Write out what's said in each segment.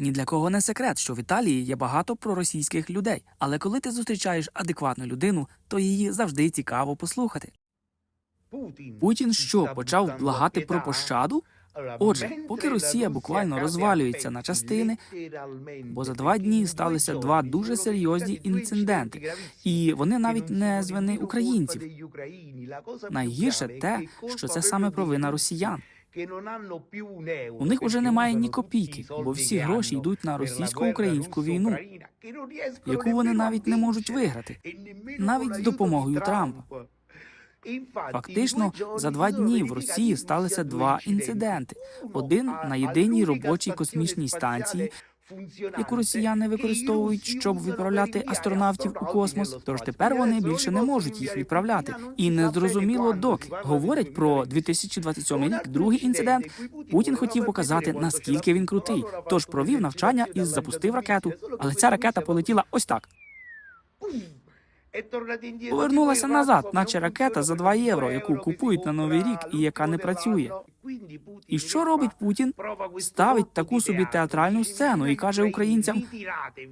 Ні для кого не секрет, що в Італії є багато проросійських людей, але коли ти зустрічаєш адекватну людину, то її завжди цікаво послухати. Путін що почав благати про пощаду? Отже, поки Росія буквально розвалюється на частини, Бо за два дні сталися два дуже серйозні інциденти, і вони навіть не з вини українців. Найгірше те, що це саме провина росіян. У них уже немає ні копійки, бо всі гроші йдуть на російсько-українську війну, яку вони навіть не можуть виграти, навіть з допомогою Трампа. Фактично, за два дні в Росії сталися два інциденти: один на єдиній робочій космічній станції, яку росіяни використовують, щоб відправляти астронавтів у космос. Тож тепер вони більше не можуть їх відправляти. І не зрозуміло доки говорять про 2027 рік. Другий інцидент Путін хотів показати наскільки він крутий. Тож провів навчання і запустив ракету. Але ця ракета полетіла ось так. Повернулася назад, наче ракета за 2 євро, яку купують на новий рік і яка не працює. І що робить Путін? Ставить таку собі театральну сцену і каже українцям: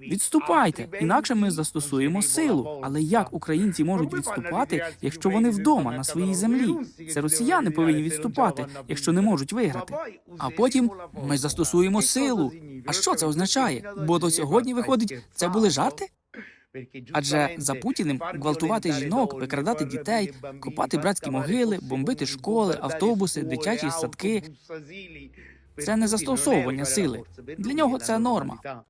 відступайте, інакше ми застосуємо силу. Але як українці можуть відступати, якщо вони вдома на своїй землі? Це росіяни повинні відступати, якщо не можуть виграти. А потім ми застосуємо силу. А що це означає? Бо до сьогодні виходить, це були жарти? Адже за Путіним гвалтувати жінок, викрадати дітей, копати братські могили, бомбити школи, автобуси, дитячі садки це не застосовування сили. Для нього це норма.